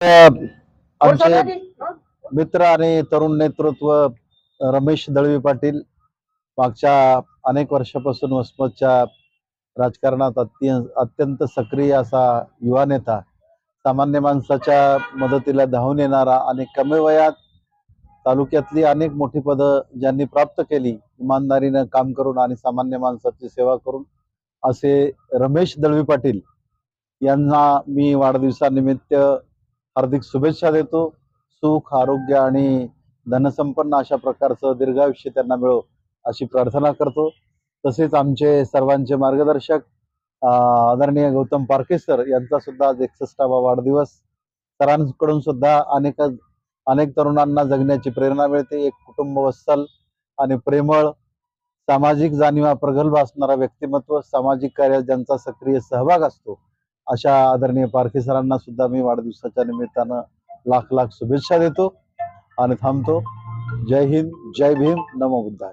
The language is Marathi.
आमचे मित्र आणि तरुण नेतृत्व रमेश दळवी पाटील मागच्या अनेक वर्षापासून वसमतच्या राजकारणात अत्यंत अत्यंत सक्रिय असा युवा नेता सामान्य माणसाच्या मदतीला धावून येणारा आणि कमी वयात तालुक्यातली अनेक मोठी पदं ज्यांनी प्राप्त केली इमानदारीनं काम करून आणि सामान्य माणसाची सेवा करून असे रमेश दळवी पाटील यांना मी वाढदिवसानिमित्त हार्दिक शुभेच्छा देतो. सुख आरोग्य आणि धनसंपन्न अशा प्रकारचं दीर्घायुष्य त्यांना मिळो अशी प्रार्थना करतो. तसेच आमचे सर्वांचे मार्गदर्शक आदरणीय गौतम पारखे सर यांचा सुद्धा आज एकसष्टावा वाढदिवस. सरांकडून सुद्धा अनेक अनेक तरुणांना जगण्याची प्रेरणा मिळते. एक कुटुंब वत्सल आणि प्रेमळ सामाजिक जाणीवा प्रगल्भ असणारा व्यक्तिमत्व सामाजिक कार्यात ज्यांचा सक्रिय सहभाग असतो अशा आदरणीय पारखी सरांना सुद्धा मी वाढदिवसाच्या निमित्तानं लाख लाख शुभेच्छा देतो आणि थांबतो. जय हिंद जय भीम नमो बुद्धाय.